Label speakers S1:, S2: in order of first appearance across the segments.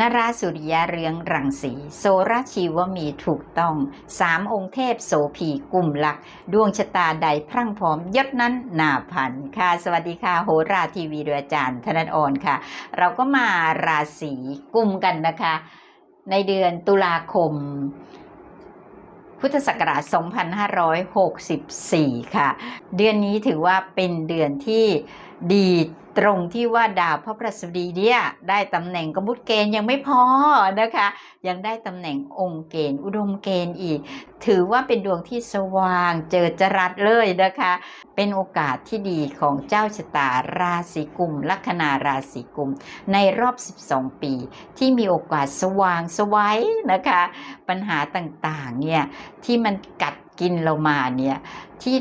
S1: นราสุริยะเรืองรังสี โสราชีวมีถูกต้องสามองค์เทพโสภีกลุ่มหลัก ดวงชะตาใดพรั่งพร้อมยศนั้นหนาพันค่ะ สวัสดีค่ะ โหราทีวีโดยอาจารย์ธนันออนค่ะ เราก็มาราศีกลุ่มกันนะคะ ในเดือนตุลาคม พุทธศักราช 2564 ค่ะ เดือนนี้ถือว่าเป็นเดือนที่ ดีตรงที่ว่าดาวพระประสบดีเนี่ยได้ตำแหน่งกมุตเกณฑ์ยังไม่พอนะคะ ยังได้ตำแหน่งองค์เกณฑ์อุดมเกณฑ์อีก ถือว่าเป็นดวงที่สว่างเจอจรัสเลยนะคะ เป็นโอกาสที่ดีของเจ้าชะตาราศีกุมลัคนาราศีกุม ในรอบ 12 ปี ที่มีโอกาสสว่างสวัยนะคะ ปัญหาต่างๆเนี่ยที่มันกัดกินเรามาเนี่ยที่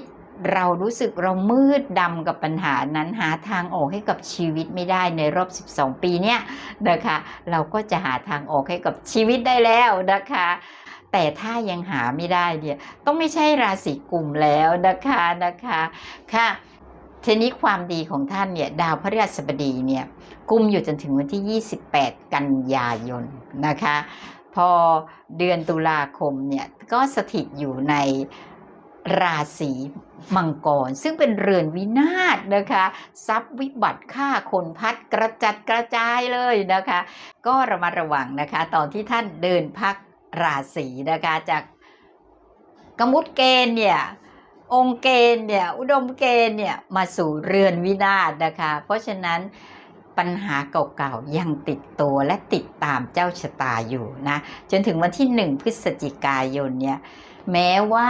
S1: เรารู้สึกเรามืดดำกับปัญหานั้นหาทางออกให้กับชีวิตไม่ได้ในรอบ 12 ปีเนี่ยนะคะเราก็จะหาทางออกให้กับชีวิตได้แล้วนะคะแต่ถ้ายังหาไม่ได้เนี่ยต้องไม่ใช่ราศีกลุ่มแล้วนะคะนะคะค่ะทีนี้ความดีของท่านเนี่ยดาวพฤหัสบดีเนี่ยกุมอยู่จนถึงวันที่ 28 กันยายนนะคะ พอเดือนตุลาคมเนี่ยก็สถิตอยู่ใน ราศีมังกร ซึ่งเป็นเรือนวินาศนะคะทรัพย์วิบัติฆ่าคนพัดกระจัดกระจายเลยนะคะ ก็ระมัดระวังนะคะ ตอนที่ท่านเดินพักราศีนะคะจากกมุตเกณฑ์เนี่ยองค์เกณฑ์เนี่ยอุดมเกณฑ์เนี่ยมาสู่เรือนวินาศนะคะ เพราะฉะนั้นปัญหาเก่าๆ ยังติดตัวและติดตามเจ้าชะตาอยู่นะ จนถึงวันที่หนึ่งพฤศจิกายนเนี่ยแม้ว่า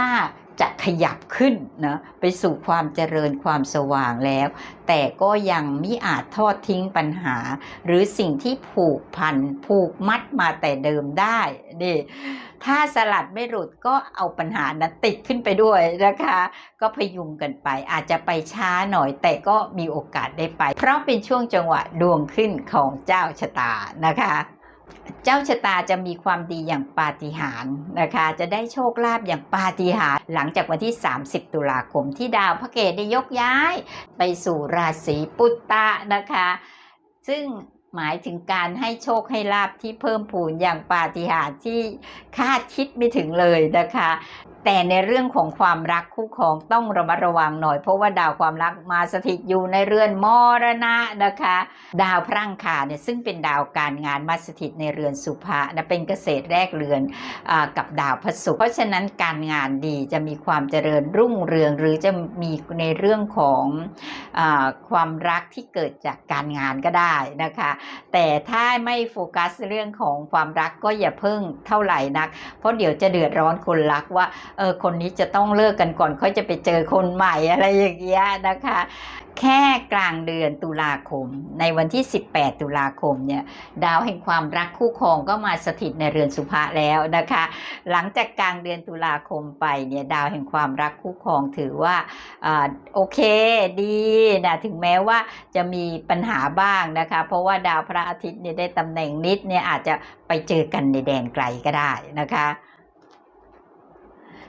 S1: จะขยับขึ้นนะไปสู่ความเจริญความสว่างแล้ว แต่ก็ยังมิอาจทอดทิ้งปัญหา หรือสิ่งที่ผูกพันผูกมัดมาแต่เดิมได้ดิถ้าสลัดไม่หลุดก็เอาปัญหานั้นติดขึ้นไปด้วยนะคะ ก็พยุงกันไป อาจจะไปช้าหน่อยแต่ก็มีโอกาสได้ไป เพราะเป็นช่วงจังหวะดวงขึ้นของเจ้าชะตานะคะ เจ้าชะตาจะมีความดีอย่างปาฏิหาริย์นะคะ จะได้โชคลาภอย่างปาฏิหาริย์หลังจากวันที่ 30 ตุลาคมที่ดาวพระเกตได้ยกย้าย ไปสู่ราศีปุตตะนะคะ ซึ่ง หมายถึงการให้โชคให้ลาบที่เพิ่มพูนอย่างปาฏิหาริย์ที่คาดคิดไม่ถึงเลยนะคะ แต่ในเรื่องของความรักคู่ครองต้องระมัดระวังหน่อย เพราะว่าดาวความรักมาสถิตอยู่ในเรือนมรณะนะคะ ดาวพรั่งคาเนี่ยซึ่งเป็นดาวการงานมาสถิตในเรือนสุภะนะเป็นเกษตรแรกเรือนอกับดาวพระศุกร์เพราะฉะนั้นการงานดีจะมีความเจริญรุ่งเรือง หรือจะมีในเรื่องของอความรักที่เกิดจากการงานก็ได้นะคะแต่ถ้าไม่โฟกัสเรื่องของความรักก็อย่าเพิ่งเท่าไหร่นัก เพราะเดี๋ยวจะเดือดร้อนคนรักว่าเออคนนี้จะต้องเลิกกันก่อนเขาจะไปเจอคนใหม่อะไรอย่างเงี้ยนะคะ แค่กลางเดือนตุลาคม ในวันที่ 18 ตุลาคมเนี่ยดาวแห่งความรักคู่ครองก็มาสถิตในเรือนสุภะแล้วนะคะ หลังจากกลางเดือนตุลาคมไปเนี่ยดาวแห่งความรักคู่ครองถือว่าอาโอเคดีนะถึงแม้ว่าจะมีปัญหาบ้างนะคะ เพราะว่าดาวพระอาทิตย์เนี่ยได้ตำแหน่งนิดเนี่ยอาจจะไปเจอกันในแดนไกลก็ได้นะคะ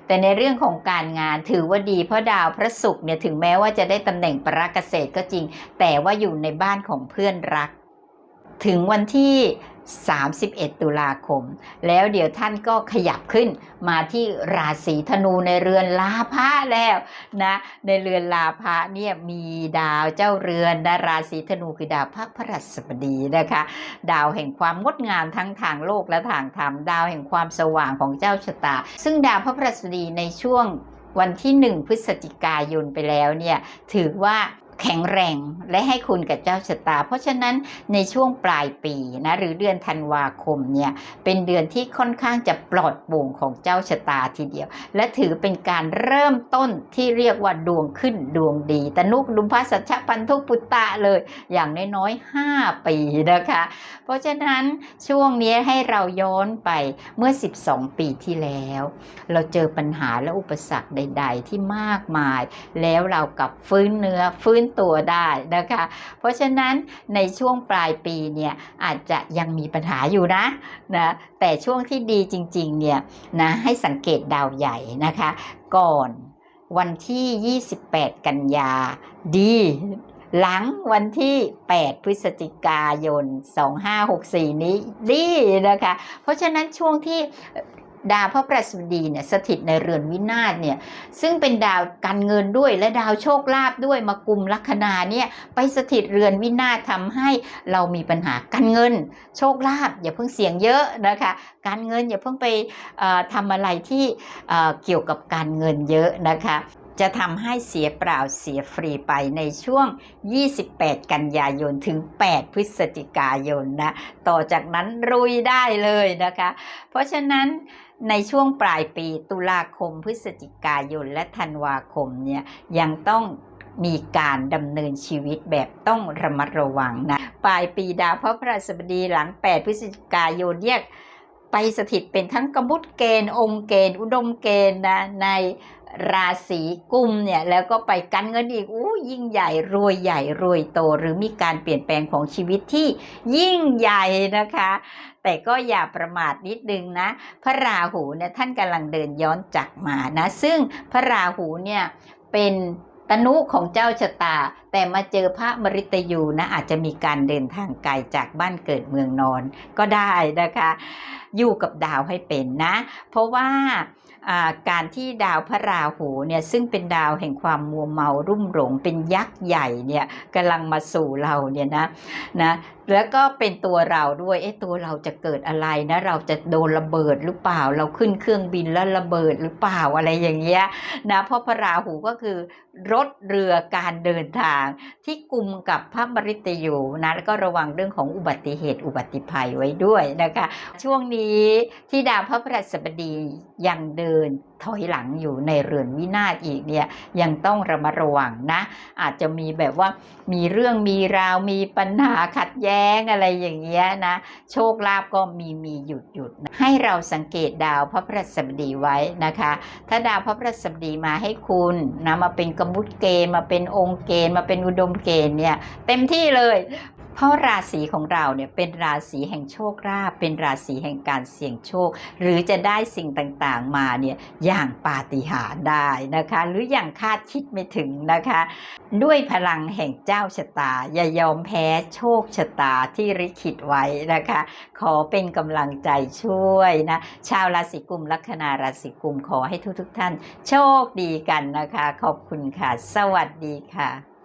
S1: แต่ในเรื่องของการงานถือว่าดีเพราะดาวพระศุกร์เนี่ยถึงแม้ว่าจะได้ตำแหน่งปราเกษตรก็จริง แต่ว่าอยู่ในบ้านของเพื่อนรัก ถึงวันที่ 31 ตุลาคม แล้วเดี๋ยวท่านก็ขยับขึ้นมาที่ราศีธนูในเรือนลาภะแล้วนะในเรือนลาภะเนี่ยมีดาวเจ้าเรือนนะราศีธนูคือดาวพระพฤหัสบดีนะคะ ดาวแห่งความงดงามทั้งทางโลกและทางธรรมดาวแห่งความสว่างของเจ้าชะตา ซึ่งดาวพระพฤหัสบดีในช่วงวันที่ 1 พฤศจิกายนไปแล้วเนี่ยถือว่า แข็งแรงและให้คุณกับเจ้าชะตา เพราะฉะนั้นในช่วงปลายปีนะหรือเดือนธันวาคมเนี่ยเป็นเดือนที่ค่อนข้างจะปลอดโปร่งของเจ้าชะตาทีเดียว และถือเป็นการเริ่มต้นที่เรียกว่าดวงขึ้นดวงดีตนุกดุมพสัชพันธุปุตตะเลย อย่างน้อยๆ5ปีนะคะ เพราะฉะนั้นช่วงนี้ให้เราย้อนไปเมื่อ 12 ปีที่แล้ว เราเจอปัญหาและอุปสรรคใด ๆ ที่มากมาย แล้วเรากลับฟื้นเนื้อฟื้นตัวได้นะคะ เพราะฉะนั้นในช่วงปลายปีเนี่ยอาจจะยังมีปัญหาอยู่นะนะแต่ช่วงที่ดีจริงๆเนี่ยนะให้สังเกตดาวใหญ่นะคะ ก่อนวันที่ 28 กันยาดีหลังวันที่ 8 พฤศจิกายน 2564 นี้ดีนะคะ เพราะฉะนั้นช่วงที่ ดาวพระประสบดีเนี่ยสถิตในเรือนวินาศเนี่ยซึ่งเป็นดาวการเงินด้วยและดาวโชคลาภด้วยมากุมลัคนาเนี่ยไปสถิตเรือนวินาศทำให้เรามีปัญหาการเงิน โชคลาภอย่าเพิ่งเสี่ยงเยอะนะคะการเงินอย่าเพิ่งไปทำอทำอะไรที่เกี่ยวกับการเงินเยอะนะคะ จะทำให้เสียเปล่าเสียฟรีไปในช่วง 28 กันยายนถึง 8 พฤศจิกายนนะ ต่อจากนั้นรุยได้เลยนะคะ เพราะฉะนั้นในช่วงปลายปีตุลาคมพฤศจิกายนและธันวาคมเนี่ยยังต้องมีการดำเนินชีวิตแบบต้องระมัดระวังนะ ปลายปีดาวพระพฤหัสบดีหลัง 8 พฤศจิกายนเรียกไปสถิตเป็นทั้งกมุตเกณฑ์ องค์เกณฑ์ อุดมเกณฑ์นะใน ราศีกุมเนี่ยแล้วก็ไปกันเงินอีกอู้ยิ่งใหญ่รวยใหญ่รวยโต หรือมีการเปลี่ยนแปลงของชีวิตที่ยิ่งใหญ่นะคะ แต่ก็อย่าประมาทนิดนึงนะ พระราหูเนี่ยท่านกำลังเดินย้อนจักมานะ ซึ่งพระราหูเนี่ยเป็น ตนุของเจ้าชะตา แต่มาเจอพระมริตยูนะอาจจะมีการเดินทางไกลจากบ้านเกิดเมืองนอน ก็ได้นะคะ อยู่กับดาวให้เป็นนะ เพราะว่าอ่าการที่ดาวพระราหูเนี่ยซึ่งเป็นดาวแห่งความมัวเมารุ่มหลงเป็นยักษ์ใหญ่เนี่ยกำลังมาสู่เราเนี่ยนะนะ แล้วก็เป็นตัวเราด้วยเอ๊ะตัวเราจะเกิดอะไรนะ เราจะโดนระเบิดหรือเปล่า เราขึ้นเครื่องบินแล้วระเบิดหรือเปล่าอะไรอย่างเงี้ยนะเพราะพระราหูก็คือรถเรือการเดินทางที่กลุ่มกับพระมฤตยูนะแล้วก็ระวังเรื่องของอุบัติเหตุอุบัติภัยไว้ด้วยนะคะ ช่วงนี้ที่ดาวพระพฤหัสบดียังเดินถอยหลังอยู่ในเรือนวินาศอีกเนี่ยยังต้องระมัดระวังนะ อาจจะมีแบบว่ามีเรื่องมีราวมีปัญหาขัดแย้งอะไรอย่างเงี้ยนะ โชคลาภก็มีมีหยุดหยุดนะให้เราสังเกตดาวพระพฤหัสบดีไว้นะคะ ถ้าดาวพระพฤหัสบดีมาให้คุณนะมาเป็นกมุตเกณฑ์มาเป็นองค์เกณฑ์มาเป็นอุดมเกณฑ์เนี่ยเต็มที่เลย เพราะราศีของเราเนี่ยเป็นราศีแห่งโชคลาภเป็นราศีแห่งการเสี่ยงโชค หรือจะได้สิ่งต่างๆมาเนี่ยอย่างปาฏิหาริย์ได้นะคะ หรืออย่างคาดคิดไม่ถึงนะคะ ด้วยพลังแห่งเจ้าชะตา อย่ายอมแพ้โชคชะตาที่ริขิตไว้นะคะ ขอเป็นกำลังใจช่วยนะชาวราศีกุมลัคนาราศีกุมขอให้ทุกๆท่าน โชคดีกันนะคะ ขอบคุณค่ะ สวัสดีค่ะ